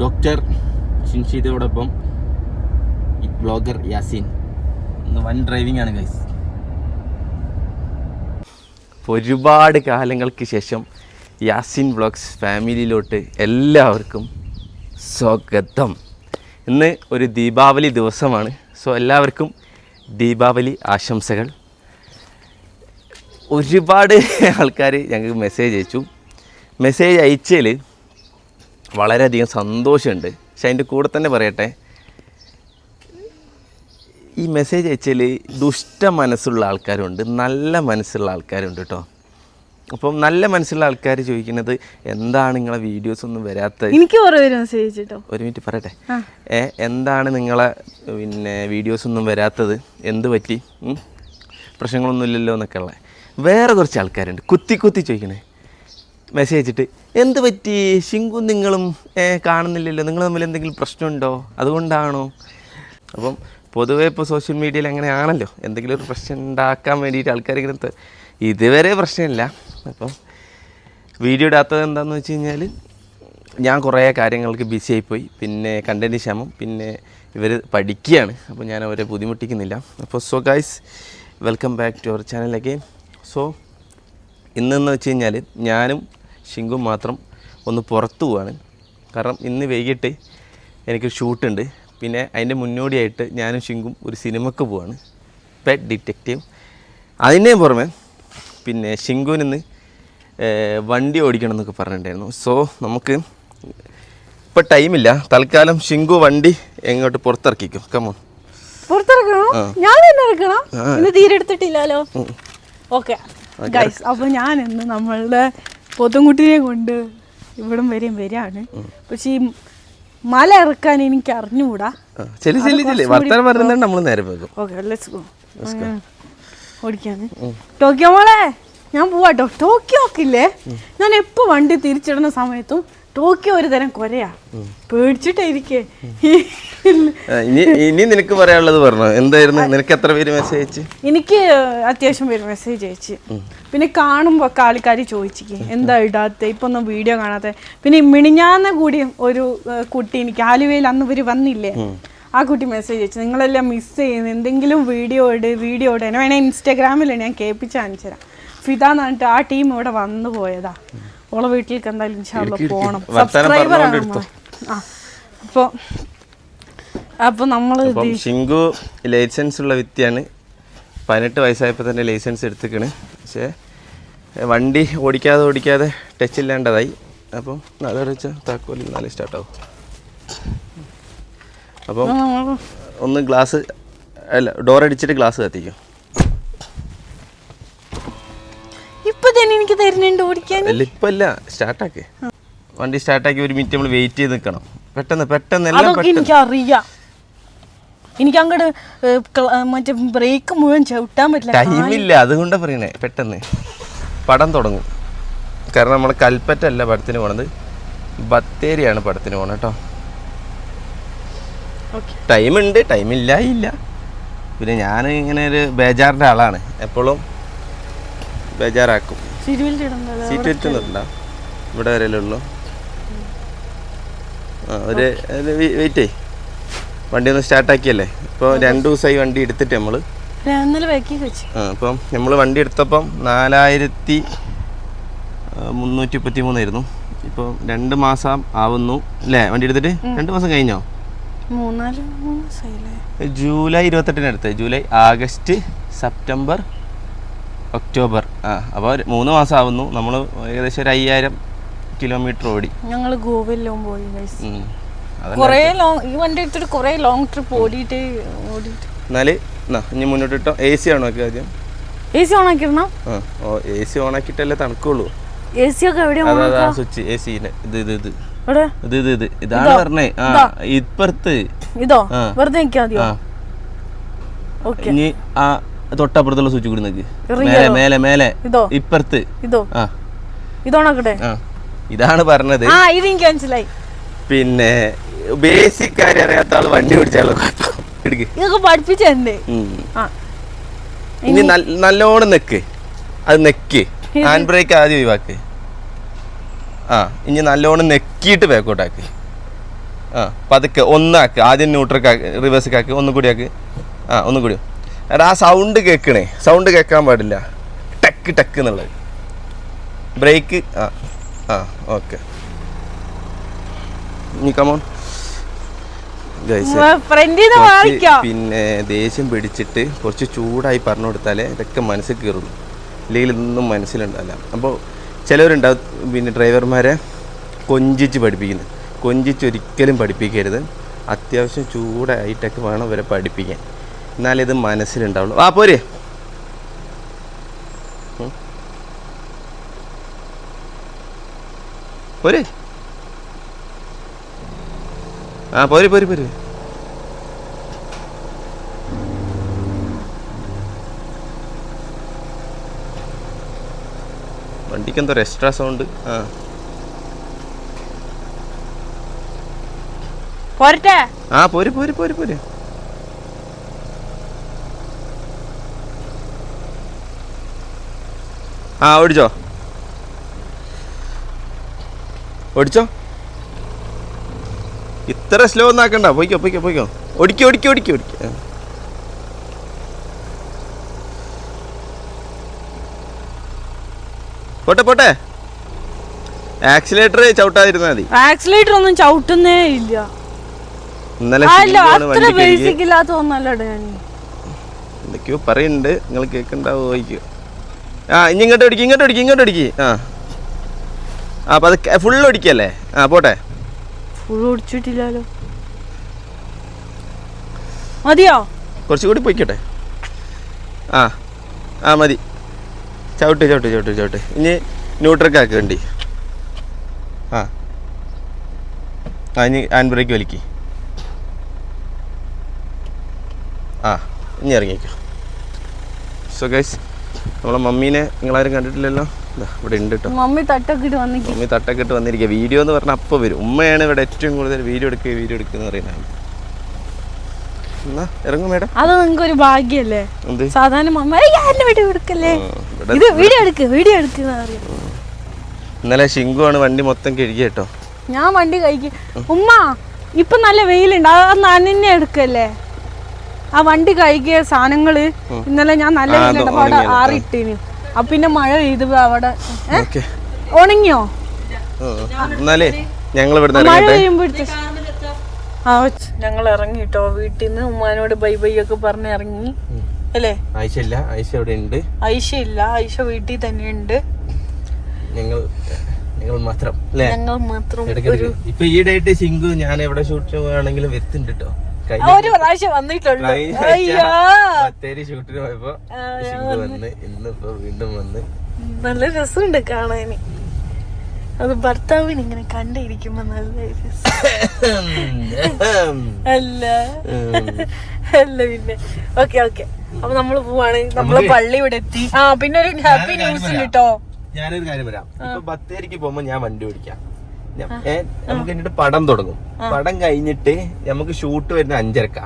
Doctor ഷിൻഷീദയോടൊപ്പം blogger Yaseen. ഇന്ന് one driving ആണ് guys ഒരുപാട് കാലങ്ങൾക്ക് ശേഷം യാസിൻ വ്ളോഗ്സ് ഫാമിലിയിലോട്ട് എല്ലാവർക്കും സ്വാഗതം. ഇന്ന് ഒരു ദീപാവലി ദിവസമാണ്. സോ എല്ലാവർക്കും ദീപാവലി ആശംസകൾ. ഒരുപാട് ആൾക്കാർ ഞങ്ങൾക്ക് മെസ്സേജ് അയച്ചു. മെസ്സേജ് അയച്ചതിൽ വളരെയധികം സന്തോഷമുണ്ട്. പക്ഷെ അതിന്റെ കൂടെ തന്നെ പറയട്ടെ ഈ മെസ്സേജ് അയച്ചാൽ ദുഷ്ട മനസ്സുള്ള ആൾക്കാരുണ്ട് നല്ല മനസ്സുള്ള ആൾക്കാരുണ്ട് കേട്ടോ. അപ്പം നല്ല മനസ്സുള്ള ആൾക്കാർ ചോദിക്കുന്നത് എന്താണ് നിങ്ങളെ വീഡിയോസ് ഒന്നും വരാത്ത? എനിക്ക് മെസ്സേജ് ഒരു മിനിറ്റ് പറയട്ടെ. ഏ എന്താണ് നിങ്ങളെ പിന്നെ വീഡിയോസ് ഒന്നും വരാത്തത്? എന്ത് പറ്റി? പ്രശ്നങ്ങളൊന്നും ഇല്ലല്ലോ എന്നൊക്കെ ഉള്ളത് വേറെ കുറച്ച് ആൾക്കാരുണ്ട്. കുത്തി കുത്തി ചോദിക്കണേ. മെസ്സേജ് അയച്ചിട്ട് എന്ത് പറ്റി? ശിങ്കും നിങ്ങളും കാണുന്നില്ലല്ലോ. നിങ്ങൾ തമ്മിൽ എന്തെങ്കിലും പ്രശ്നമുണ്ടോ? അതുകൊണ്ടാണോ? അപ്പം പൊതുവെ ഇപ്പോൾ സോഷ്യൽ മീഡിയയിൽ അങ്ങനെയാണല്ലോ. എന്തെങ്കിലും ഒരു പ്രശ്നം ഉണ്ടാക്കാൻ വേണ്ടിയിട്ട് ആൾക്കാർ ഇങ്ങനെ ഇതുവരെ പ്രശ്നമില്ല. അപ്പം വീഡിയോ ഇടാത്തത് എന്താണെന്ന് വെച്ച് കഴിഞ്ഞാൽ ഞാൻ കുറേ കാര്യങ്ങൾക്ക് ബിസി ആയിപ്പോയി. പിന്നെ കണ്ടന്റ് ക്ഷമം. പിന്നെ ഇവർ പഠിക്കുകയാണ്. അപ്പോൾ ഞാൻ അവരെ ബുദ്ധിമുട്ടിക്കുന്നില്ല. അപ്പോൾ so guys welcome back to our channel again so ഇന്നെന്ന് വെച്ച് കഴിഞ്ഞാൽ ഞാനും ഷിങ്കും മാത്രം ഒന്ന് പുറത്തു പോവാണ്. കാരണം ഇന്ന് വൈകിട്ട് എനിക്ക് ഷൂട്ടുണ്ട്. പിന്നെ അതിന്റെ മുന്നോടിയായിട്ട് ഞാനും ഷിങ്കും ഒരു സിനിമക്ക് പോവാണ്. പെറ്റ് ഡിറ്റക്റ്റീവ് അതിന്റെ പുറമെ പിന്നെ ഷിങ്കുവിന് വണ്ടി ഓടിക്കണം എന്നൊക്കെ പറഞ്ഞിട്ടുണ്ടായിരുന്നു. സോ നമുക്ക് ഇപ്പം ടൈമില്ല തൽക്കാലം ഷിങ്കു വണ്ടി എങ്ങോട്ട് പുറത്തിറക്കിക്കും. കമോൺ പുറത്തിറക്കണോ? ഞാൻ തന്നെ ഇറക്കണം. ഇന്ന് തീരെ എടുത്തിട്ടില്ലല്ലോ. ഓക്കെ ഗൈസ് അപ്പൊ ഞാൻ ഇന്ന് നമ്മളുടെ പൊതുംകുട്ടിനെ കൊണ്ട് ഇവിടം വരെയും വരികയാണ് പക്ഷെ ഈ മല ഇറക്കാൻ എനിക്ക് അറിഞ്ഞുകൂടാ? ചെല്ലി ചെല്ലി ചെല്ലി. വർത്തമാനം പറയുന്നുണ്ട് നമ്മൾ നേരെ പോകും. ഓക്കെ ലെറ്റ്സ് ഗോ ഓടിക്കാന്ന് ടോക്കിയോ മോളെ ഞാൻ പോവാട്ടോ. ടോക്കിയോ ഒക്കെ ഇല്ലേ ഞാൻ എപ്പോ വണ്ടി തിരിച്ചിടുന്ന സമയത്തും ടോക്കിയോ ഒരു തരം കൊരയാ. പേടിച്ചിട്ടായിരിക്കേ. ഇനി ഇനി നിനക്ക് പറയാനുള്ളത് പറഞ്ഞു. എന്തായിരുന്നു? നിനക്ക് എത്ര പേര് മെസ്സേജ് അയച്ചു? എനിക്ക് അത്യാവശ്യം പേര് മെസ്സേജ് അയച്ചു. പിന്നെ കാണുമ്പോൾ ഒക്കെ ആൾക്കാർ ചോദിച്ചിക്ക് എന്താ ഇടാത്ത? ഇപ്പൊ ഒന്നും വീഡിയോ കാണാത്ത? പിന്നെ മിണിഞ്ഞാന്ന് കൂടി ഒരു കുട്ടി എനിക്ക് ആലുവയിൽ അന്ന് ഇവർ വന്നില്ലേ? ആ കുട്ടി മെസ്സേജ് അയച്ചു. നിങ്ങളെല്ലാം മിസ് ചെയ്യുന്നു. എന്തെങ്കിലും വീഡിയോ ഇട് വീഡിയോ ഇട്. എന്നെ വേണേ ഇൻസ്റ്റാഗ്രാമിൽ ഞാൻ കേൾപ്പിച്ച് കാണിച്ചു തരാം ഫിതാന്ന് പറഞ്ഞിട്ട് ആ ടീം ഇവിടെ വന്നു പോയതാ. ഓളെ വീട്ടിലേക്ക് എന്തായാലും ഇൻഷാല്ല അപ്പൊ നമ്മൾ. ആ. അപ്പോൾ അപ്പോൾ നമ്മൾ ഷിങ്കു ലൈസൻസ് ഉള്ള വ്യക്തിയാണ്. പതിനെട്ട് വയസ്സായപ്പോൾ തന്നെ ലൈസൻസ് എടുത്തിക്കണ്. പക്ഷേ വണ്ടി ഓടിക്കാതെ ഓടിക്കാതെ ടച്ച് ഇല്ലാണ്ടതായി. അപ്പം അതോടെ വെച്ചാൽ താക്കോലിൽ നാല് സ്റ്റാർട്ടാവും അപ്പം ഒന്ന് ഗ്ലാസ് അല്ല ഡോർ അടിച്ചിട്ട് ഗ്ലാസ് കത്തിക്കും. തന്നെ എനിക്ക് തരുന്നുണ്ട് ഓടിക്കാൻ? ഇപ്പല്ല. ഇപ്പം സ്റ്റാർട്ടാക്ക്. വണ്ടി സ്റ്റാർട്ടാക്കി ഒരു മിനിറ്റ് നമ്മൾ വെയിറ്റ് ചെയ്ത് നിൽക്കണം പെട്ടെന്ന് പെട്ടെന്ന് അതൊക്കെ എനിക്ക് അറിയാം എനിക്ക് അങ്ങോട്ട് മറ്റേ ബ്രേക്ക് മുഴുവൻ ചവിട്ടാൻ പറ്റില്ല. ടൈമില്ല അതുകൊണ്ടാ പറയണേ. പെട്ടെന്ന്. പടം തുടങ്ങും. കാരണം നമ്മൾ കൽപ്പറ്റല്ല പടത്തിന് പോണത്. ബത്തേരിയാണ് പടത്തിന് പോണത് കേട്ടോ. ടൈമുണ്ട് ടൈമില്ല ഇല്ല പിന്നെ ഞാൻ ഇങ്ങനെ ഒരു ബേജാറിന്റെ ആളാണ്. എപ്പോഴും ബേജാറാക്കും. സിരിവിൽ ഇടുന്നത് സീറ്റ് ഇവിടെ വരെയല്ലേ ഉള്ളൂ ആ ഒരു വെയിറ്റേ. വണ്ടി ഒന്ന് സ്റ്റാർട്ടാക്കിയല്ലേ? ഇപ്പോൾ രണ്ട് ദിവസമായി വണ്ടി എടുത്തിട്ട് നമ്മൾ ആ അപ്പം നമ്മൾ വണ്ടി എടുത്തപ്പം നാലായിരത്തി മുന്നൂറ്റി മുപ്പത്തി മൂന്നായിരുന്നു ഇപ്പോൾ രണ്ട് മാസം ആവുന്നു. അല്ലേ വണ്ടി എടുത്തിട്ട്? രണ്ട് മാസം കഴിഞ്ഞോ? ജൂലൈ ഇരുപത്തെട്ടിന് അടുത്ത്. July August September October. ആ അപ്പോൾ മൂന്ന് മാസം ആവുന്നു നമ്മൾ ഏകദേശം ഒരു അയ്യായിരം കിലോമീറ്റർ ഓടി. ഞങ്ങൾ ഗോവയിലും പോയി. കുറേ ലോങ് ഈ വണ്ടി എടുത്തിട്ട് കുറേ ലോങ് ട്രിപ്പ് ഓടിയിട്ട് ഓടിയിട്ട്. എന്നാൽ എന്നാ ഇനി മുന്നോട്ട് ഇട്ടോ. എ സി ആണോ ഒക്കെ ആദ്യം? എ സി ഓൺ ആക്കിയിടണം ഓ എ സി ഓണാക്കിയിട്ടല്ലേ തണുക്കുള്ളൂ. എ സി ഒക്കെ എവിടെയാ അതാ അതാ സ്വിച്ച് എ സിന്റെ ഇത് ഇത് ഇത്. ഇത് ഇത് ഇത്. ഇതാണ് പറഞ്ഞേ. ആ ഇപ്പുറത്ത്. ഇതോ. വെറുതെ നിൽക്കാ ഓക്കെ ഇനി ആ തൊട്ടപ്പുറത്തുള്ള സ്വിച്ച് കൂടി നിൽക്ക് മേലെ മേലെ മേലെ. ഇതോ? ഇപ്പുറത്ത്. ഇതോ? ആ. ഇതോണാക്കട്ടെ? ആ. ഇതാണ് പറഞ്ഞത്. ആ ഇത് എനിക്ക് മനസ്സിലായി പിന്നെ ബേസിക് കാര്യം അറിയാത്ത ആൾ വണ്ടി ഓടിച്ചാലോ ഇതൊക്കെ ഇനി നല്ലോണം നെക്ക്. അത് നെക്ക്. ഹാൻഡ് ബ്രേക്ക് ആദ്യം ഒഴിവാക്ക്. ആ ഇനി നല്ലോണം നെക്കിയിട്ട് ബാക്കോട്ടാക്ക് ആ പതുക്കെ. ഒന്നാക്ക്. ആദ്യം ന്യൂട്രക്കാക്ക് റിവേഴ്സ് ആക്കി. ഒന്നും കൂടി ആക്ക്. ആ ഒന്നും കൂടി. എടാ ആ സൗണ്ട് കേൾക്കണേ. സൗണ്ട് കേൾക്കാൻ പാടില്ല. ടക്ക് ടക്ക് എന്നുള്ളത്. ബ്രേക്ക് ആ ആ ഓക്കെ പിന്നെ ദേഷ്യം പിടിച്ചിട്ട് കുറച്ച് ചൂടായി പറഞ്ഞു കൊടുത്താലേ ഇതൊക്കെ മനസ്സിൽ കയറുള്ളൂ ഇല്ലെങ്കിൽ ഇതൊന്നും മനസ്സിലുണ്ടാവില്ല. അപ്പോൾ ചിലവരുണ്ടാവും പിന്നെ ഡ്രൈവർമാരെ കൊഞ്ചിച്ച് പഠിപ്പിക്കുന്നത് കൊഞ്ചിച്ച് ഒരിക്കലും പഠിപ്പിക്കരുത്. അത്യാവശ്യം ചൂടായിട്ടൊക്കെ വേണം ഇവരെ പഠിപ്പിക്കാൻ. എന്നാലേ ഇത് മനസ്സിലുണ്ടാവുള്ളൂ. ആ പോര്. പോര്. ആ പോരെ പോരെ പോരെ. വണ്ടിക്ക് എന്തോ എക്സ്ട്രാ സൗണ്ട് ആ. പോരട്ടെ. ആ പോര് പോര് പോര് പോര്. ആ ഓടിച്ചോ. ഓടിച്ചോ. ഇത്ര സ്ലോ ഒന്നും ആക്കണ്ട. പോയിക്കോ പോയിക്കോ പോയിക്കോ. ഓടിക്കോ ഓടിക്കോ ഓടിക്കോ ഓടിക്കോ. പോട്ടെ പോട്ടെ. ആക്സിലേറ്റർ ചവിട്ടാതിരുന്നാ മതി. ആക്സിലേറ്റർ ഒന്നും ചവിട്ടുന്നേ ഇല്ല. ഇന്നലെ ബേസിക് ഇല്ലാത്ത ഒന്നല്ലട എന്തൊക്കെയോ പറയുന്നുണ്ട്. നിങ്ങൾ കേൾക്കണ്ടാവുമായിരിക്കും ആ ഇനി ഇങ്ങോട്ട് അടിക്കും ഇങ്ങോട്ട് അടിക്കും ഇങ്ങോട്ട് അടിക്കി ആ. ആ അപ്പം അത് ഫുള്ള് ഒടിക്കല്ലേ ആ പോട്ടെ. ഫുൾ ഒടിച്ചിട്ടില്ലല്ലോ മതിയോ? കുറച്ചുകൂടി പോയിക്കോട്ടെ ആ ആ മതി. ചവിട്ട് ചവിട്ട് ചവിട്ട് ചവിട്ട്. ഇനി ന്യൂട്രക്കാക്ക് വണ്ടി ആ. ആ ഇനി ഹാൻഡ് ബ്രേക്ക് വലിക്ക്. ആ ഇനി ഇറങ്ങിക്കോ. സോ ഗൈസ് നമ്മളെ മമ്മീനെ നിങ്ങളാരും കണ്ടിട്ടില്ലല്ലോ? ഇവിടെ ഉണ്ട് കേട്ടോ മമ്മി തട്ടൊക്കെ മമ്മി തട്ടൊക്കെ ഇട്ട് വന്നിരിക്കുക വീഡിയോ എന്ന് പറഞ്ഞാൽ അപ്പോൾ വരും. ഉമ്മയാണ് ഇവിടെ ഏറ്റവും കൂടുതൽ വീഡിയോ എടുക്കുക വീഡിയോ എടുക്കുക എന്ന് പറയുന്നത്. ഇറങ്ങും മേഡം. അത് നിങ്ങൾക്ക് ഒരു ഭാഗ്യല്ലേ സാധാരണ മമ്മ "ഏയ്, വീഡിയോ എടുക്കല്ലേ? ഇത് വീഡിയോ എടുക്ക് വീഡിയോ എടുക്കുന്ന ഇന്നലെ ഷിങ്കു ആണ് വണ്ടി മൊത്തം കഴുകിയ കേട്ടോ. ഞാൻ വണ്ടി കഴിക്കും ഉമ്മ ഇപ്പൊ നല്ല വെയിലുണ്ട്. അത് നനന്നെ എടുക്കല്ലേ? ആ വണ്ടി കഴുകിയ സാധനങ്ങൾ ഇന്നലെ ഞാൻ നല്ല അപ്പൊ അവിടെ. ആറിട്ടിന്. അപ്പൊ പിന്നെ മഴ പെയ്ത് അവിടെ. ഏ? ഉണങ്ങിയോ? എന്നാലേ ഞങ്ങൾ ഇവിടുന്ന് മഴ ഇറങ്ങട്ടെ. പെയ്യുമ്പോഴത്തെ ആ ഞങ്ങൾ ഇറങ്ങിട്ടോ വീട്ടിൽ നിന്ന് ഉമ്മാനോട് ബൈ ബൈ ഒക്കെ പറഞ്ഞ് ഇറങ്ങി. അല്ലേ? ആയിഷ ഇല്ല ആയിഷ ഇവിടെ ഉണ്ട് ഐഷ ഇല്ല ഐഷ വീട്ടിൽ തന്നെ ഉണ്ട് ഞങ്ങൾ ഞങ്ങൾ മാത്രം അല്ലേ? ഞങ്ങൾ മാത്രം ഇടയ്ക്കിടയ്ക്ക്. ഇപ്പൊ ഈയിടെയായിട്ട് ഷിങ്കു ഞാൻ എവിടെ ഷൂട്ട് ആണെങ്കിലും എത്തുന്നുണ്ട് കേട്ടോ ഒരു പ്രാവശ്യം വന്നിട്ടുണ്ട്. അയ്യോ. ബത്തേരി ഷൂട്ടിന് പോയപ്പോ വന്ന്. ഇന്നിപ്പോ വീണ്ടും വന്ന്. നല്ല രസമുണ്ട് കാണാന്. അത് ഭർത്താവിന് ഇങ്ങനെ കണ്ടിരിക്കുമ്പോ നല്ല അല്ല. അല്ല പിന്നെ. Okay okay. അപ്പൊ നമ്മൾ പോവാണ്. നമ്മൾ പള്ളി ഇവിടെ എത്തി. ആ പിന്നെ ഒരു ഹാപ്പി ന്യൂസ് കേട്ടോ ഞാനൊരു കാര്യം പറയാം. ഇപ്പൊ ബത്തേരിക്ക് പോകുമ്പോ ഞാൻ വണ്ടി ഓടിക്കാം. നമുക്ക് എന്നിട്ട് പടം തുടങ്ങും. പടം കഴിഞ്ഞിട്ട് നമുക്ക് ഷൂട്ട് വരുന്ന അഞ്ചരക്ക.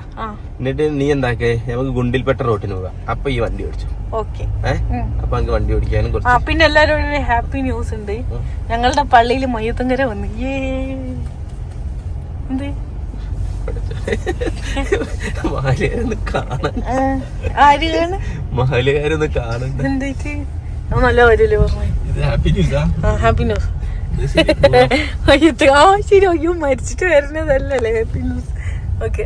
എന്നിട്ട് നീ എന്താക്കേ? നമുക്ക് ഗുണ്ടിൽപ്പെട്ട റോട്ടിന് പോകാം. അപ്പൊ ഈ വണ്ടി ഓടിച്ചു. അപ്പൊ നമുക്ക് വണ്ടി ഓടിക്കാനും കുറച്ച് പിന്നെ എല്ലാരോടും ഹാപ്പി ന്യൂസ് ഉണ്ട്. ഞങ്ങളുടെ പള്ളിയിൽ മയ്യത്തങ്കര വന്നു. ഏ എന്ത്? മഹലുകാരൊന്ന് കാണാൻ മഹലുകാരൊന്ന് കാണണ്ട. ഇത് ന്യൂസാ? Happy news. അയ്യത്ത് ആ ശരി അയ്യോ മരിച്ചിട്ട് വരുന്നതല്ലേ ഹാപ്പി ന്യൂസ് ഓക്കെ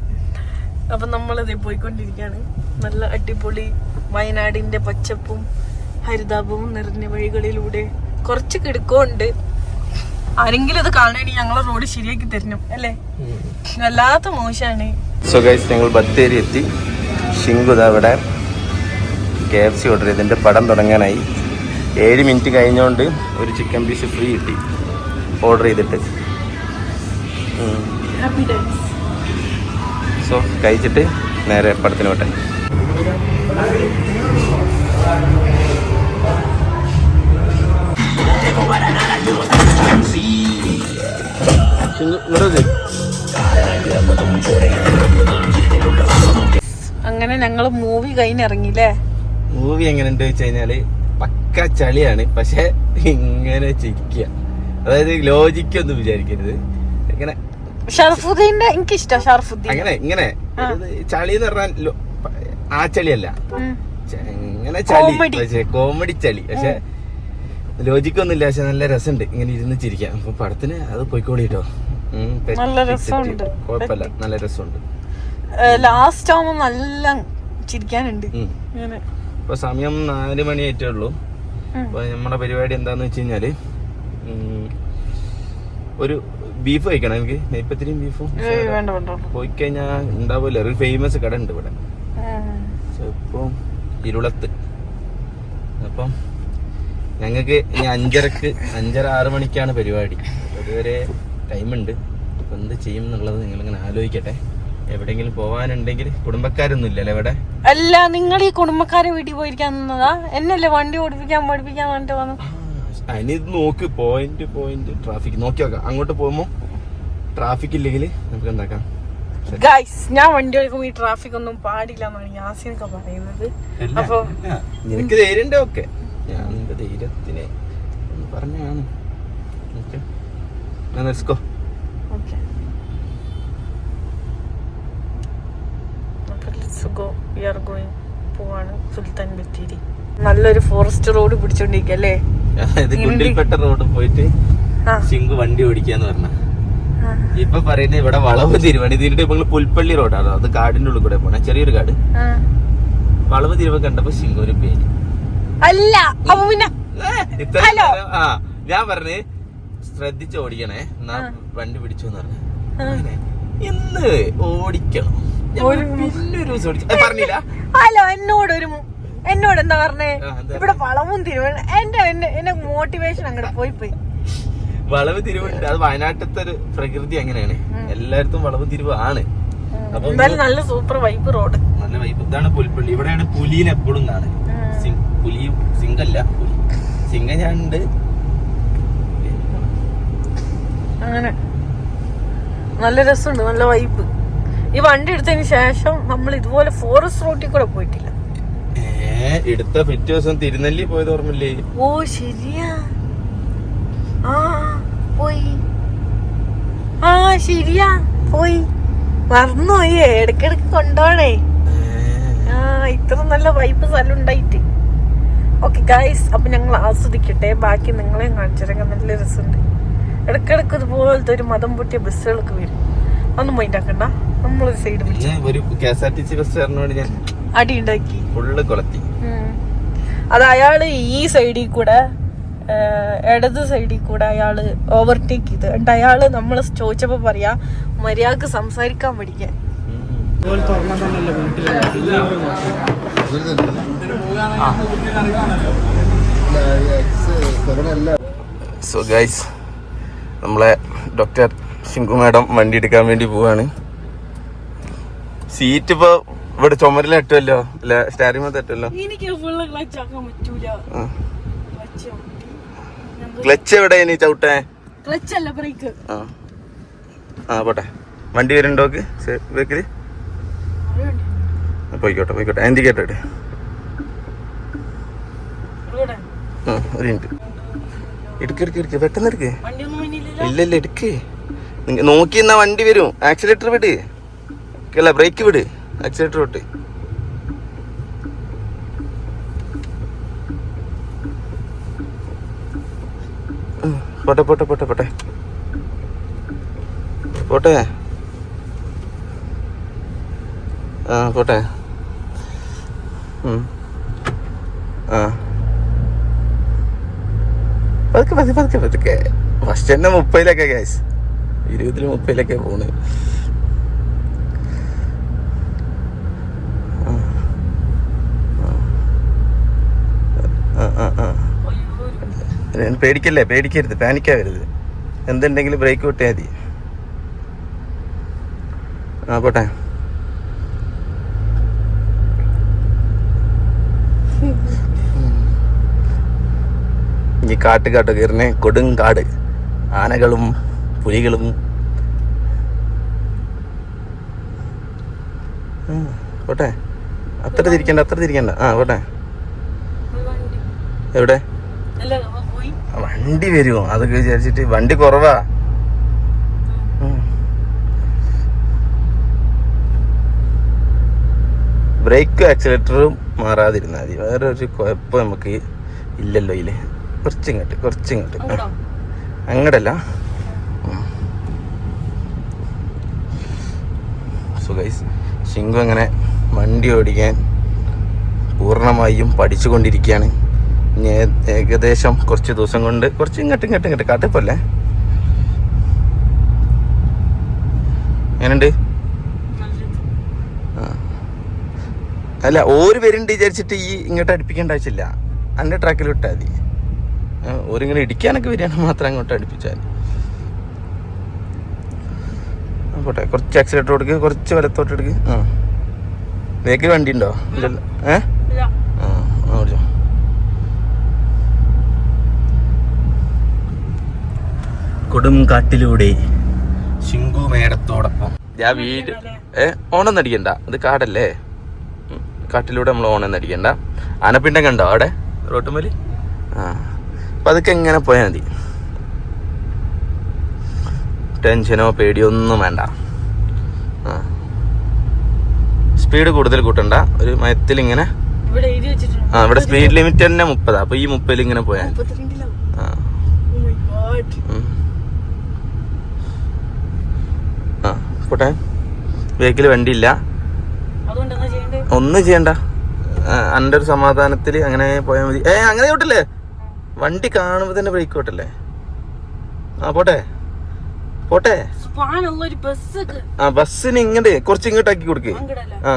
അപ്പൊ നമ്മളത് പോയിക്കൊണ്ടിരിക്കുകയാണ്. നല്ല അടിപൊളി വയനാടിന്റെ പച്ചപ്പും ഹരിതാപവും നിറഞ്ഞ വഴികളിലൂടെ കുറച്ച് കിടക്കമുണ്ട്. ആരെങ്കിലും ഇത് കാണണമെങ്കിൽ ഞങ്ങളെ റോഡ് ശരിയാക്കി തരണം അല്ലേ? വല്ലാത്ത മോശമാണ് സോ ഗൈസ് ഞങ്ങൾ ബത്തേരി എത്തി. ഷിങ്കുത അവിടെ കെ എഫ് സി ഓർഡർ ചെയ്തിന്റെ പടം തുടങ്ങാനായി. ഏഴ് മിനിറ്റ് കഴിഞ്ഞുകൊണ്ട് ഒരു ചിക്കൻ പീസ് ഫ്രീ കിട്ടി. ഓർഡർ ചെയ്തിട്ട്. സോ കഴിച്ചിട്ട് നേരെ പടത്തിന് വിട്ടെ അങ്ങനെ ഞങ്ങൾ മൂവി കഴിഞ്ഞിറങ്ങില്ലേ മൂവി എങ്ങനെയുണ്ട് വെച്ച് കഴിഞ്ഞാൽ പക്ക ചളിയാണ്. പക്ഷെ ഇങ്ങനെ ചിരിക്കുക അതായത് ലോജിക്കൊന്നും വിചാരിക്കരുത്. ഇങ്ങനെ ഷറഫുദ്ദീന്റെ എനിക്കിഷ്ടം ഷർഫുദ്ദീൻ. അങ്ങനെ ഇങ്ങനെ. ചളി എന്ന് പറഞ്ഞാൽ ആ ചളിയല്ല. ഇങ്ങനെ ചളി. പക്ഷേ കോമഡി ചളി. പക്ഷെ ലോജിക്കൊന്നുമില്ല പക്ഷെ നല്ല രസമുണ്ട്. ഇങ്ങനെ ഇരുന്ന് ചിരിക്കാം അപ്പൊ പടത്തിന് അത് പോയിക്കോളി കേട്ടോ. നല്ല രസമുണ്ട്. കുഴപ്പമില്ല. നല്ല രസമുണ്ട്. ലാസ്റ്റ് ആവുമ്പോ നല്ല ചിരിക്കാനുണ്ട്. ഇപ്പൊ സമയം നാല് മണി ആയിട്ടേ ഉള്ളൂ. അപ്പൊ നമ്മുടെ പരിപാടി എന്താന്ന് വെച്ച് കഴിഞ്ഞാൽ ഒരു ബീഫ് കഴിക്കണം എനിക്ക്. നെയ്പ്പത്തിരിയും ബീഫും. പോയി കഴിഞ്ഞാൽ ഉണ്ടാവില്ല ഒരു ഫേമസ് കട ഉണ്ട് ഇവിടെ. ഇപ്പം ഇരുളത്ത്. അപ്പം ഞങ്ങൾക്ക് ഇനി അഞ്ചരക്ക് അഞ്ചര ആറ് മണിക്കാണ് പരിപാടി. അതുവരെ ടൈമുണ്ട് അപ്പൊ എന്ത് ചെയ്യും എന്നുള്ളത് നിങ്ങളിങ്ങനെ ആലോചിക്കട്ടെ. എവിടെങ്കിലും പോവാനുണ്ടെങ്കിൽ കുടുംബക്കാരൊന്നും ഇല്ലല്ലോ ഇവിടെ. അല്ല നിങ്ങൾ ഈ കുടുംബക്കാരെ വീട്ടിൽ പോയിരിക്കാൻ നിന്നതാ? എന്നല്ലേ വണ്ടി ഓടിപ്പിക്കാൻ പഠിപ്പിക്കാൻ വേണ്ടിട്ട് വന്നു അതിനിത് നോക്ക് പോയിന്റ് പോയിന്റ് ട്രാഫിക് നോക്കി നോക്കാം. അങ്ങോട്ട് പോകുമ്പോൾ ട്രാഫിക് ഇല്ലെങ്കിൽ നമുക്ക് എന്താക്കാം? ഗൈസ് ഞാൻ വണ്ടി ഓടിക്കുമ്പോ ഈ ട്രാഫിക് ഒന്നും പാടില്ല എന്നാണ് യാസിനൊക്കെ പറയുന്നത്. അപ്പൊ നിനക്ക് ധൈര്യണ്ടേ ഓക്കെ ഞാൻ നിന്റെ ധൈര്യത്തിന് പറഞ്ഞാണ് ഓക്കെ പോവാണ് സുൽത്താൻ ബത്തേരി. നല്ലൊരു ഫോറസ്റ്റ് റോഡ് പിടിച്ചോണ്ടിരിക്കല്ലേ? ഇത് ഗുണ്ടിൽപ്പെട്ട റോഡ് പോയിട്ട് ആ. ശിങ്കു വണ്ടി ഓടിക്കാന്ന് പറഞ്ഞ. ഇപ്പൊ പറയുന്നത് ഇവിടെ വളവ് തിരുവണി തിരിട്ട് ഇപ്പൊ പുൽപ്പള്ളി റോഡാണ്. അത് കാടിന്റെ ഉള്ളിൽ കൂടെ പോണേ. ചെറിയൊരു കാട്. വളവ് തിരുവ കണ്ടപ്പോ ശിങ്കു ഒരു പേര് അല്ല. ആ ഞാൻ പറഞ്ഞ് ശ്രദ്ധിച്ച് ഓടിക്കണേ. എന്നാ വണ്ടി പിടിച്ചു പറഞ്ഞു. ഇന്ന് ഓടിക്കണം. ഞാൻ ഒരു- പിന്നെ ഒരു ദിവസം ഓടിച്ചു പറഞ്ഞില്ല. ഹലോ എന്നോട് ഒരു എന്നോട് എന്താ പറഞ്ഞേ ഇവിടെ വളവും തിരുവണ്ണ എന്റെ എന്റെ എന്റെ മോട്ടിവേഷൻ അങ്ങോട്ട് പോയി പോയി. വളവ് തിരിവുണ്ട്. അത് വയനാട്ടിലത്തെ ഒരു പ്രകൃതി അങ്ങനെയാണ്. എല്ലായിടത്തും വളവ് തിരിവ് ആണ്. അപ്പൊ നല്ല സൂപ്പർ വൈബ് റോഡ് നല്ല വൈബ് ഇതാണ് പുൽപ്പള്ളി. ഇവിടെയാണ് പുലിനെ എപ്പോഴും സിംഗ് പുലി സിംഗല്ല. പുലി. സിംഗ ഞാൻ ഉണ്ട് അങ്ങനെ. നല്ല രസമുണ്ട്. നല്ല വൈബ് ഈ വണ്ടി എടുത്തതിന് ശേഷം നമ്മൾ ഇതുപോലെ ഫോറസ്റ്റ് റോട്ടിൽ കൂടെ പോയിട്ടില്ല. എടുത്ത പിറ്റേ ദിവസം തിരുനെല്ലി പോയത് ഓർമ്മയില്ലേ? ഓ ശരിയാ. ആ പോയി. ആ ശരിയാ പോയി. മറന്നുപോയി ഇടക്കിടക്ക് കൊണ്ടോണേ. ആ ഇത്ര നല്ല വൈബ് സ്ഥലം ഉണ്ടായിട്ട്. ഓക്കെ ഗൈസ് അപ്പൊ ഞങ്ങൾ ആസ്വദിക്കട്ടെ. ബാക്കി നിങ്ങളെയും കാണിച്ചിറങ്ങാൻ നല്ല രസമുണ്ട്. ഇടക്കിടക്ക് ഇതുപോലത്തെ ഒരു മതം പൊട്ടിയ ബസ്സുകളൊക്കെ വരും. ഒന്നും മൈൻഡാക്കണ്ട നമ്മളൊരു സൈഡ് പിടിച്ചു അടി ഉണ്ടാക്കി. ഫുള്ള് കൊളത്തി. അത് അയാൾ ഈ സൈഡിൽ കൂടെ ഇടത് സൈഡിൽ കൂടെ അയാൾ ഓവർടേക്ക് ചെയ്ത്. എന്നിട്ട് അയാൾ നമ്മൾ ചോദിച്ചപ്പോൾ പറയാ മര്യാദയ്ക്ക് സംസാരിക്കാൻ പഠിക്കാൻ. സോ ഗൈസ് നമ്മളെ ഡോക്ടർ ശിങ്കു മാഡം വണ്ടി എടുക്കാൻ വേണ്ടി പോവാണ്. സീറ്റ് ഇപ്പൊ ഇവിടെ ചുമരില ഇട്ടല്ലോ അല്ല? സ്റ്റാരിമ തട്ടുമല്ലോ എനിക്ക് ഫുള്ള് ക്ലച്ച് ആക്കാൻ പറ്റൂല. ക്ലച്ച് എവിടെ ഇനി ചവിട്ടേ? ക്ലച്ച് അല്ല ബ്രേക്ക് ആ. ആ പോട്ടെ. വണ്ടി വരുന്നുണ്ടോക്ക് ബേക്കിൽ പോയിക്കോട്ടെ പോയിക്കോട്ടെ. എന്തി ഇട് ആ ഒരു മിനിറ്റ് എടുക്ക് എടുക്ക് എടുക്ക്. പെട്ടെന്ന് എടുക്ക്. ഇല്ല ഇല്ല എടുക്ക്. നോക്കി എന്നാ വണ്ടി വരും. ആക്സിലേറ്റർ വിട്. അല്ല ബ്രേക്ക് വിട്. ആക്സിലേറ്റർ വിട്ട് ഉം, പോട്ടെ പോട്ടെ പോട്ടെ പോട്ടെ. പോട്ടെ? ആ പോട്ടെ. പതുക്കെ പതുക്കെ പതുക്കെ പതുക്കെ. ഫസ്റ്റ് തന്നെ മുപ്പതിലൊക്കെ ഗ്യാസ് ഇരുപതിൽ മുപ്പതിലൊക്കെ പോണ് ആ, ആ, ആ. ഏ, പേടിക്കല്ലേ പേടിക്കരുത് പാനിക്കാവരുത്. എന്തുണ്ടെങ്കിലും ബ്രേക്ക് വിട്ടാൽ മതി. ആ പോട്ടെ. ഈ കാട്ട് കാട്ട് കയറുന്നേ കൊടുങ്കാട് ആനകളും പുലികളും. പോട്ടെ. അത്ര തിരിക്കണ്ട അത്ര തിരിക്കണ്ട. ആ പോട്ടെ. എവിടെ? വണ്ടി വരുമോ അതൊക്കെ വിചാരിച്ചിട്ട് വണ്ടി കുറവാ. ബ്രേക്കും ആക്സിലേറ്ററും മാറാതിരുന്നാൽ മതി. വേറെ ഒരു കുഴപ്പം നമുക്ക് ഇല്ലല്ലോ ഇല്ലേ കുറച്ചിങ്ങോട്ട് കുറച്ചിങ്ങോട്ട്. അങ്ങടല്ല. സുഖൈസ് ശിങ്കു അങ്ങനെ വണ്ടി ഓടിക്കാൻ പൂർണമായും പഠിച്ചുകൊണ്ടിരിക്കുകയാണ്. ഏകദേശം കുറച്ച് ദിവസം കൊണ്ട് കുറച്ച് ഇങ്ങോട്ട് ഇങ്ങോട്ട് ഇങ്ങോട്ട് കാട്ടിപ്പോല്ലേ എങ്ങനെയുണ്ട്. അല്ല ഓര് വരുന്നുണ്ട് വിചാരിച്ചിട്ട് ഈ ഇങ്ങോട്ട് അടുപ്പിക്കേണ്ട ആവശ്യമില്ല. എന്റെ ട്രാക്കിൽ വിട്ടാൽ മതി. ഓരിങ്ങനെ ഇടിക്കാനൊക്കെ വരികയാണെങ്കിൽ മാത്രം അങ്ങോട്ട് അടുപ്പിച്ചാൽ പോട്ടെ. കുറച്ച് ആക്സിലേറ്റർ കൊടുക്ക് കുറച്ച് വലത്തോട്ട് എടുക്ക്. ആ. വേക്കിൽ വണ്ടി ഉണ്ടോ ഇല്ലല്ലോ ഏ ഇല്ല. ആ ആ, ഓടിച്ചോ കൊടും കാട്ടിലൂടെ ശിങ്കു മേടത്തോടൊപ്പം ഞാൻ വീട് ഏ ഓണം അടിക്കണ്ട അത് കാടല്ലേ കാട്ടിലൂടെ നമ്മൾ ഓണം നടിക്കണ്ട ആനപ്പിണ്ടം കണ്ടോ അവിടെ? റോട്ടുമലി ആ അപ്പൊ അതൊക്കെ എങ്ങനെ പോയാൽ മതി. ടെൻഷനോ പേടിയോ ഒന്നും വേണ്ട. ആ. സ്പീഡ് കൂടുതൽ കൂട്ടണ്ട. ഒരു മയത്തിൽ ഇങ്ങനെ ഇവിടെ എഴുതി വെച്ചിട്ടുണ്ട്. ആ ഇവിടെ സ്പീഡ് ലിമിറ്റ് തന്നെ മുപ്പതാ. അപ്പൊ ഈ മുപ്പതിൽ ഇങ്ങനെ പോയാൽ ആ. പോട്ടെ. ബേക്കിൽ വണ്ടിയില്ല. ഒന്നും ചെയ്യണ്ട. എന്റെ ഒരു സമാധാനത്തിൽ അങ്ങനെ പോയാൽ മതി. ഏ അങ്ങനെ ചോട്ടല്ലേ വണ്ടി കാണുമ്പോൾ തന്നെ ബ്രേക്ക് ഓട്ടല്ലേ ആ പോട്ടെ. പോട്ടെ. ആ ബസ്സിന് ഇങ്ങോട്ട് കുറച്ച് ഇങ്ങോട്ട് ആക്കി കൊടുക്കേ. ആ.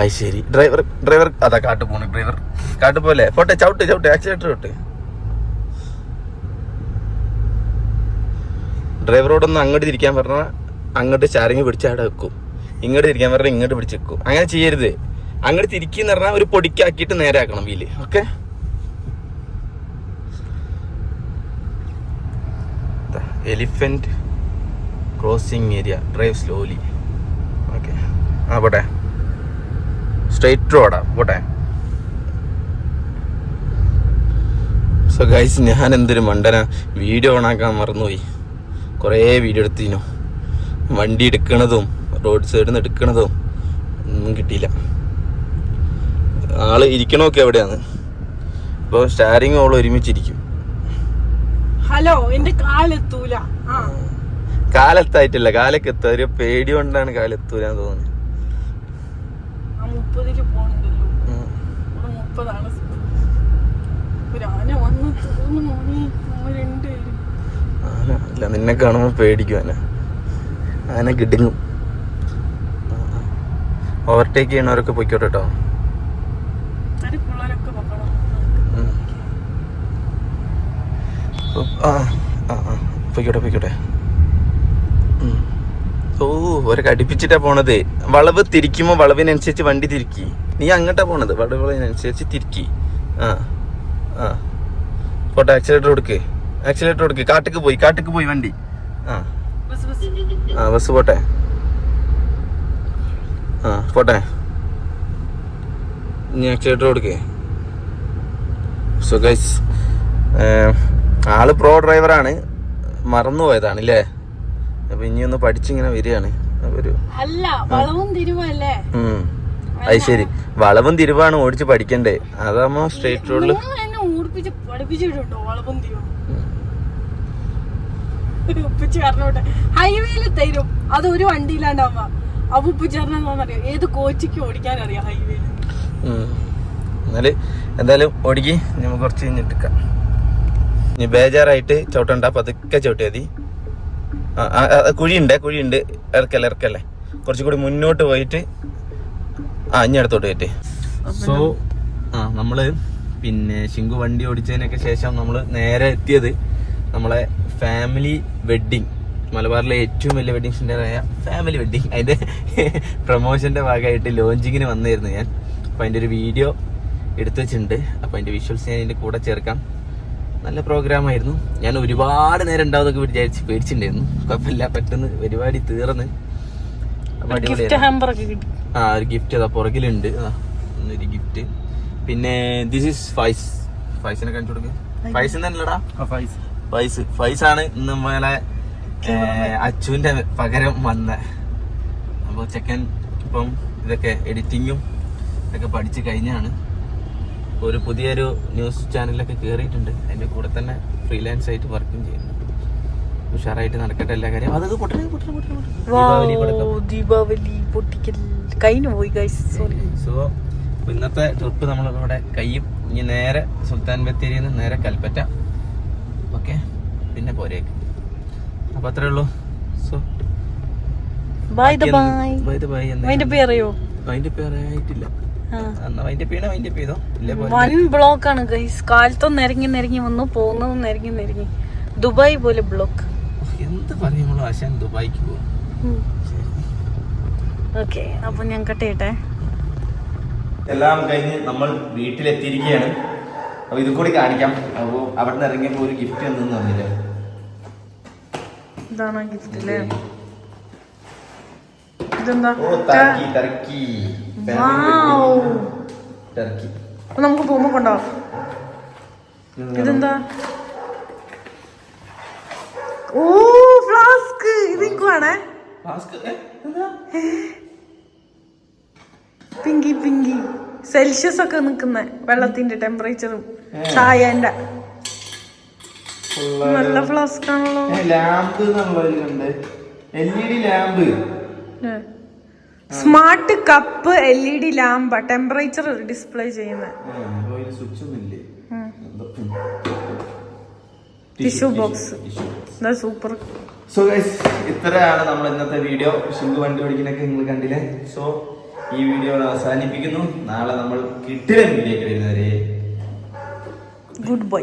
അത് ശരി. ഡ്രൈവർ ഡ്രൈവർ അതാ കാട്ടു പോണു ഡ്രൈവർ. കാട്ടു പോലെ പോട്ടെ ചവിട്ട് ചവിട്ട് ആക്സിലേറ്റർ ചവിട്ട്. ഡ്രൈവറോടൊന്ന് അങ്ങോട്ട് തിരിക്കാൻ പറഞ്ഞാൽ അങ്ങോട്ട് ചാരങ്ങി പിടിച്ച് അവിടെ വെക്കും. ഇങ്ങോട്ട് തിരിക്കാൻ പറഞ്ഞാൽ ഇങ്ങോട്ട് പിടിച്ച് വെക്കും. അങ്ങനെ ചെയ്യരുത്. അങ്ങോട്ട് തിരിക്കുന്ന പറഞ്ഞാൽ ഒരു പൊടിക്കാക്കിയിട്ട് നേരെ ആക്കണം wheel. Okay? Elephant crossing area. Drive slowly. Okay. ആ പോട്ടെ. സ്ട്രെയിറ്റ് റോഡാ പോട്ടെ. സോ ഗൈസ് ഞാൻ എന്തൊരു മണ്ടന. വീഡിയോ ഓണാക്കാൻ മറന്നുപോയി. കുറേ വീഡിയോ എടുത്തിനു വണ്ടി എടുക്കണതും റോഡ് സൈഡിൽ നിന്ന് എടുക്കണതും ഒന്നും കിട്ടിയില്ല. ആൾ ഇരിക്കണമൊക്കെ എവിടെയാണ്? ഇപ്പോൾ സ്റ്റാരിങ് ഓൾ ഒരുമിച്ചിരിക്കും. ഹലോ എന്റെ കാലെത്തൂല. കാലത്തായിട്ടില്ല. കാലൊക്കെ എത്തുക ഒരു പേടി കൊണ്ടാണ് തോന്നുന്നത് പോണുണ്ടല്ലോ ഉം. ഇവിടെ മുപ്പതാണ്. വന്ന് തോന്നുന്നു ആന അല്ല നിന്നെ കാണുമ്പോൾ പേടിക്കും ആന. ആന കിടുങ്ങും. ഓവർടേക്ക് ചെയ്യണവരൊക്കെ പൊയ്ക്കോട്ടെ കേട്ടോ. ആ ആ പൊയ്ക്കോട്ടെ പൊയ്ക്കോട്ടെ. ഓ ഒരൊക്കെ അടുപ്പിച്ചിട്ടാ പോണത്. വളവ് തിരിക്കുമ്പോ വളവിനനുസരിച്ച് വണ്ടി തിരിക്കി. നീ അങ്ങോട്ടാ പോണത്. വളവിനനുസരിച്ച് തിരിക്കി. ആ ആ. പോട്ടെ ആക്സിലേറ്റർ കൊടുക്ക്. ആക്സിലേറ്റർ കൊടുക്ക്. കാട്ടിക്ക് പോയി കാട്ടിക്ക് പോയി വണ്ടി. ആ. ആ ബസ് പോട്ടെ. ആ പോട്ടെ. ഇനി ആക്സിലേറ്റർ കൊടുക്കേ. സോ ഗൈസ് ആൾ പ്രോ ഡ്രൈവറാണ് മറന്നു പോയതാണ് അല്ലേ അപ്പൊ ഇനി ഒന്ന് പഠിച്ചിങ്ങനെ വരികയാണ്. അത് ശരി. വളവും തിരിവാണ് ഓടിച്ച് പഠിക്കണ്ടേ. അതാകുമ്പോ സ്ട്രേറ്റ് പഠിപ്പിച്ചിട്ടുണ്ടോ വളവും തിരുവും? ഉപ്പിച്ച് പറഞ്ഞോട്ടെ. ഹൈവേയിൽ തരും. അത് ഒരു വണ്ടിയിലാണ്ടാവുമ്പ. അപ്പൊ ഉപ്പിച്ച് പറഞ്ഞറിയാം ഏത് കോച്ചിക്ക് ഓടിക്കാൻ അറിയാം ഹൈവേയിൽ എന്നാൽ എന്തായാലും ഓടിക്കി. നമുക്ക് കുറച്ച് കഴിഞ്ഞിട്ടിരിക്കാം ഇനി ബേജാറായിട്ട് ചവിട്ടണ്ട. പതുക്കെ ചവിട്ടിയാൽ മതി. ആ, ആ, ആ, കുഴിയുണ്ട് കുഴിയുണ്ട്. ഇറക്കല്ലേ ഇറക്കല്ലേ. കുറച്ചും കൂടി മുന്നോട്ട് പോയിട്ട് ആ ഇനി അടുത്തോട്ട് പോയിട്ട്. സോ ആ നമ്മൾ പിന്നെ ശിങ്കു വണ്ടി ഓടിച്ചതിനൊക്കെ ശേഷം നമ്മൾ നേരെ എത്തിയത് നമ്മളെ ഫാമിലി വെഡ്ഡിങ് മലബാറിലെ ഏറ്റവും വലിയ വെഡ്ഡിങ് സെന്ററായ ഫാമിലി വെഡ്ഡിങ് അതിന്റെ പ്രൊമോഷന്റെ ഭാഗമായിട്ട് ലോഞ്ചിങ്ങിന് വന്നിരുന്നു ഞാൻ. അപ്പോൾ അതിന്റെ ഒരു വീഡിയോ എടുത്തു വെച്ചിട്ടുണ്ട്. അപ്പോൾ അതിന്റെ വിഷ്വൽസ് ഞാൻ ഇതിന്റെ കൂടെ ചേർക്കാം. നല്ല പ്രോഗ്രാമായിരുന്നു ഞാൻ ഒരുപാട് നേരം ഉണ്ടാവുന്നൊക്കെ വിചാരിച്ച് പേടിച്ചിട്ടുണ്ടായിരുന്നു. കുഴപ്പമില്ല പെട്ടെന്ന് പരിപാടി തീർന്ന്. ആ ഒരു ഗിഫ്റ്റ് അതാ പുറകിലുണ്ട്. ആ, ഒരു ഗിഫ്റ്റ് പിന്നെ ദിസ് ഇസ് ഫൈസ് ഫൈസിനെ കാണിച്ചു കൊടുക്കുക ഫൈസ് തന്നെയല്ലടാ ഫൈസ് ഫൈസ്. ആണ് ഇന്ന് നമ്മളെ അച്ചുവിന്റെ പകരം വന്ന. അപ്പോൾ ചെക്കൻ ഇപ്പം ഇതൊക്കെ എഡിറ്റിങ്ങും ഇതൊക്കെ പഠിച്ചു കഴിഞ്ഞാണ്. ഒരു പുതിയൊരു ന്യൂസ് ചാനലിലൊക്കെ കയറിയിട്ടുണ്ട് അതിന്റെ കൂടെ തന്നെ ഫ്രീലാൻസ് ആയിട്ട് വർക്കും ചെയ്യുന്നു. ഉഷാറായിട്ട് നടക്കട്ടെ എല്ലാ കാര്യം. അതൊക്കെ പൊട്ടണേ പൊട്ടണേ പൊട്ടണേ ദീപാവലി പടക്കം ദീപാവലി പൊട്ടിക്കൽ കഴിഞ്ഞു പോയി ഗൈസ് സോറി സോ ഇന്നത്തെ ട്രിപ്പ് നമ്മളിവിടെ കയ്യും ഇനി നേരെ സുൽത്താൻ ബത്തേരിയിൽ നിന്ന് നേരെ കൽപ്പറ്റ. ഓക്കെ. പിന്നെ പോരേക്ക് അപ്പൊ അത്രേ ഉള്ളൂ. So by the by by the by അതിന്റെ പേരയോ അതിന്റെ പേരായിട്ടില്ല വൺ ബ്ലോക്ക് ആണ് ഗൈസ് കാലത്തും നിരങ്ങി നിരങ്ങി വന്നു പോകുന്നതും നിരങ്ങി നിരങ്ങി. ദുബായ് പോലെ ബ്ലോക്ക് എന്ത് പറയുമ്പോൾ ആശാൻ ദുബായിക്ക് പോകും ഓക്കെ അപ്പൊ ഞാൻ കട്ടയട്ടെ എല്ലാം കഴിഞ്ഞ് നമ്മൾ വീട്ടിലെത്തിയിരിക്കുകയാണ്. അപ്പൊ ഇത് കൂടി കാണിക്കാം. അപ്പോൾ അവിടെ നിന്ന് ഇറങ്ങിയപ്പോൾ ഒരു ഗിഫ്റ്റ് എന്ന് തോന്നില്ല ഇതാണ് ഗിഫ്റ്റ് അല്ലേ ഇതെന്താ? ഓ ടർക്കി ടർക്കി നമുക്ക് പോകുമ്പോ കൊണ്ടാവും ഇതെന്താ? ഓ ഫ്ലാസ്ക് ഇത്? പിങ്കി പിങ്കി. സെൽഷ്യസ് ഒക്കെ നിക്കുന്ന വെള്ളത്തിന്റെ ടെമ്പറേച്ചറും ചായന്റെ നല്ല ഫ്ലാസ്ക് ആണല്ലോ. Lamp lamp smart cup L E D lamp temperature display ചെയ്യുന്ന tissue box super so guys ഇത്രയാണ് നമ്മൾ ഇന്നത്തെ വീഡിയോ ഷിങ്ക് വണ്ടി ഓടിക്കുന്നൊക്കെ നിങ്ങൾ കണ്ടില്ലേ? സോ ഈ വീഡിയോ അവസാനിപ്പിക്കുന്നു. നാളെ നമ്മൾ കിട്ടിയ വീഡിയോ വരുന്നവരെ ഗുഡ് ബൈ